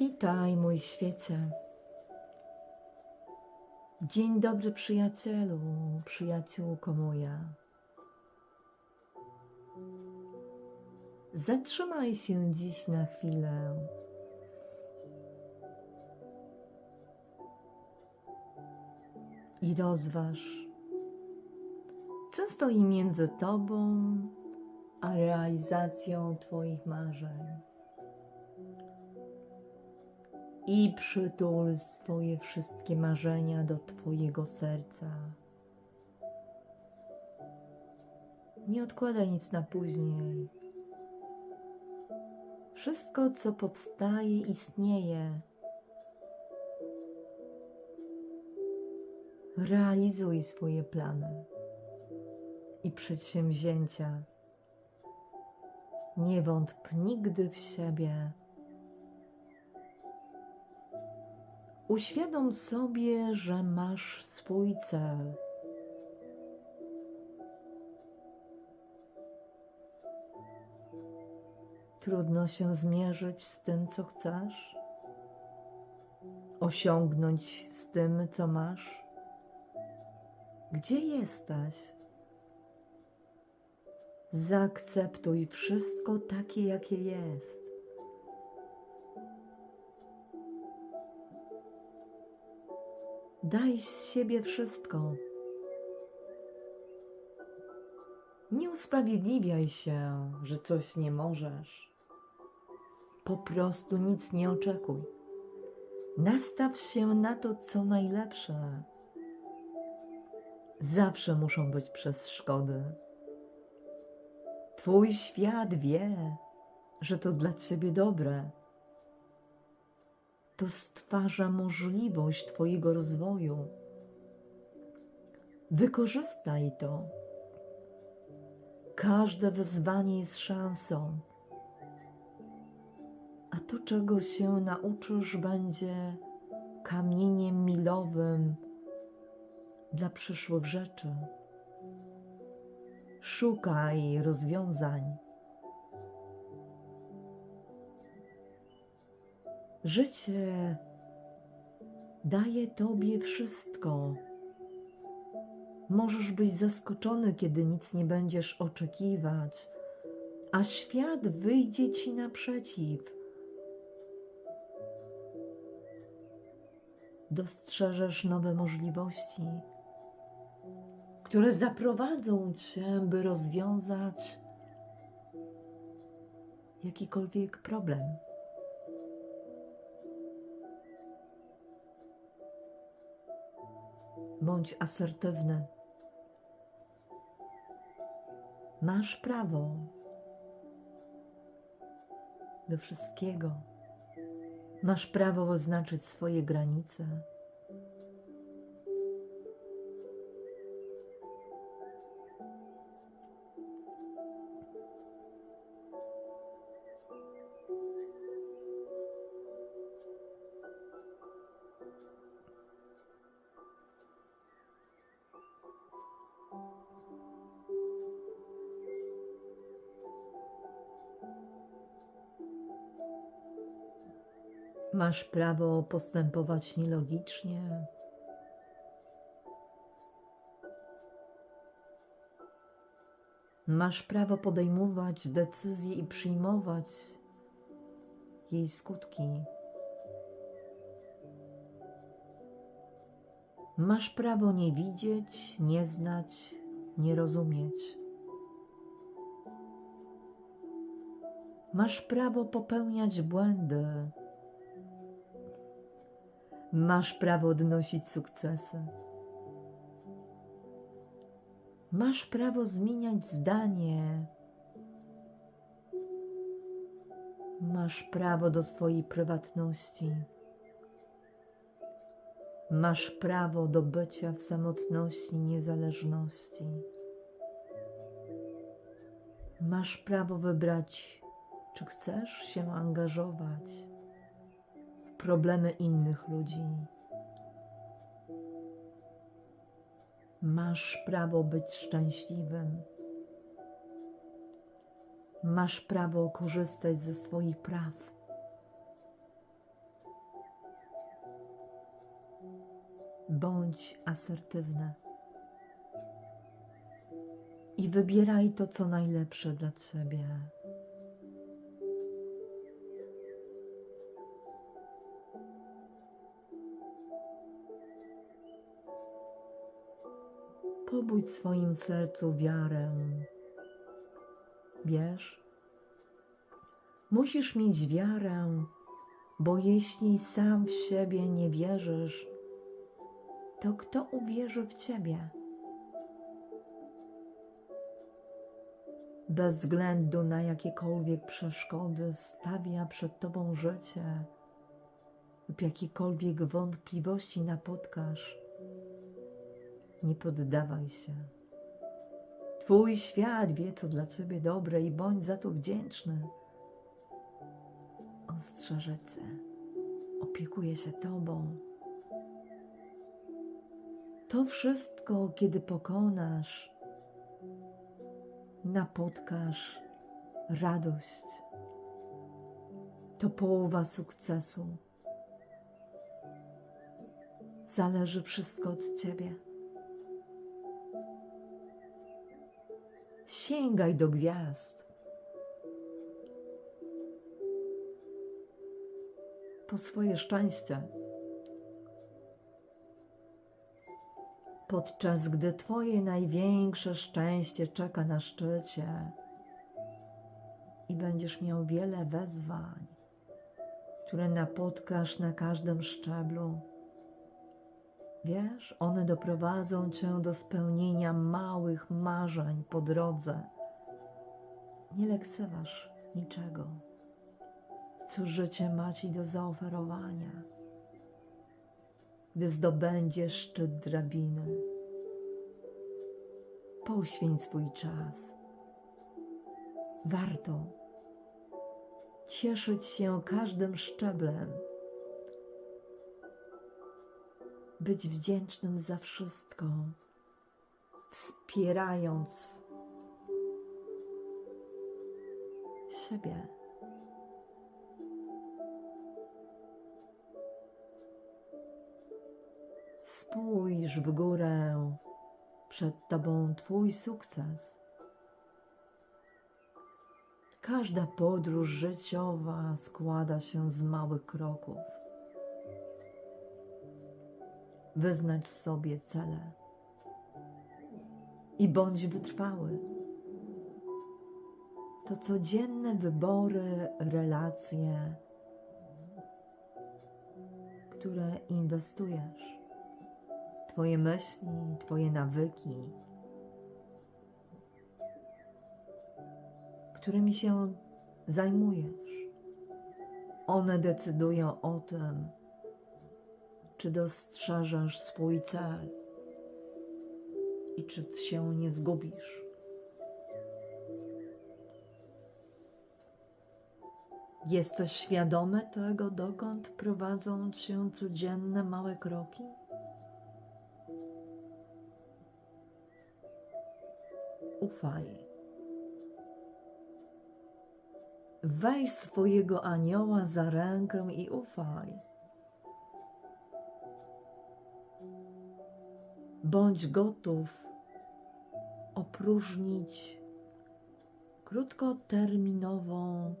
Witaj, mój świecie. Dzień dobry, przyjacielu, przyjaciółko moja. Zatrzymaj się dziś na chwilę. I rozważ, co stoi między Tobą a realizacją Twoich marzeń. I przytul swoje wszystkie marzenia do Twojego serca. Nie odkładaj nic na później. Wszystko, co powstaje, istnieje. Realizuj swoje plany i przedsięwzięcia. Nie wątp nigdy w siebie. Uświadom sobie, że masz swój cel. Trudno się zmierzyć z tym, co chcesz, osiągnąć z tym, co masz. Gdzie jesteś? Zaakceptuj wszystko takie, jakie jest. Daj z siebie wszystko. Nie usprawiedliwiaj się, że coś nie możesz. Po prostu nic nie oczekuj. Nastaw się na to, co najlepsze. Zawsze muszą być przeszkody. Twój świat wie, że to dla ciebie dobre. To stwarza możliwość Twojego rozwoju. Wykorzystaj to. Każde wyzwanie jest szansą, a to, czego się nauczysz, będzie kamieniem milowym dla przyszłych rzeczy. Szukaj rozwiązań. Życie daje Tobie wszystko. Możesz być zaskoczony, kiedy nic nie będziesz oczekiwać, a świat wyjdzie Ci naprzeciw. Dostrzeżesz nowe możliwości, które zaprowadzą Cię, by rozwiązać jakikolwiek problem. Bądź asertywny. Masz prawo do wszystkiego. Masz prawo oznaczyć swoje granice. Masz prawo postępować nielogicznie. Masz prawo podejmować decyzje i przyjmować jej skutki. Masz prawo nie widzieć, nie znać, nie rozumieć. Masz prawo popełniać błędy. Masz prawo odnosić sukcesy. Masz prawo zmieniać zdanie. Masz prawo do swojej prywatności. Masz prawo do bycia w samotności, niezależności. Masz prawo wybrać, czy chcesz się angażować problemy innych ludzi. Masz prawo być szczęśliwym. Masz prawo korzystać ze swoich praw. bądź asertywna i wybieraj to, co najlepsze dla Ciebie. Pobudź w swoim sercu wiarę. Wiesz, musisz mieć wiarę, bo jeśli sam w siebie nie wierzysz, to kto uwierzy w ciebie? Bez względu na jakiekolwiek przeszkody stawia przed tobą życie lub jakiekolwiek wątpliwości napotkasz, nie poddawaj się. Twój świat wie, co dla ciebie dobre i bądź za to wdzięczny. On strzeże cię, opiekuje się tobą. To wszystko, kiedy pokonasz, napotkasz radość. To połowa sukcesu. Zależy wszystko od ciebie. Sięgaj do gwiazd. Po swoje szczęście. Podczas gdy Twoje największe szczęście czeka na szczycie i będziesz miał wiele wezwań, które napotkasz na każdym szczeblu. Wiesz, one doprowadzą cię do spełnienia małych marzeń po drodze. Nie lekceważ niczego, co życie ma ci do zaoferowania. Gdy zdobędziesz szczyt drabiny, poświęć swój czas. Warto cieszyć się każdym szczeblem być wdzięcznym za wszystko, wspierając siebie. Spójrz w górę, przed Tobą Twój sukces. Każda podróż życiowa składa się z małych kroków wyznacz sobie cele i bądź wytrwały. To codzienne wybory, relacje, które inwestujesz, Twoje myśli, Twoje nawyki, którymi się zajmujesz. One decydują o tym, czy dostrzeżasz swój cel i czy się nie zgubisz. Jesteś świadomy tego, dokąd prowadzą cię codzienne małe kroki? Ufaj. Weź swojego anioła za rękę i ufaj. Bądź gotów opróżnić krótkoterminową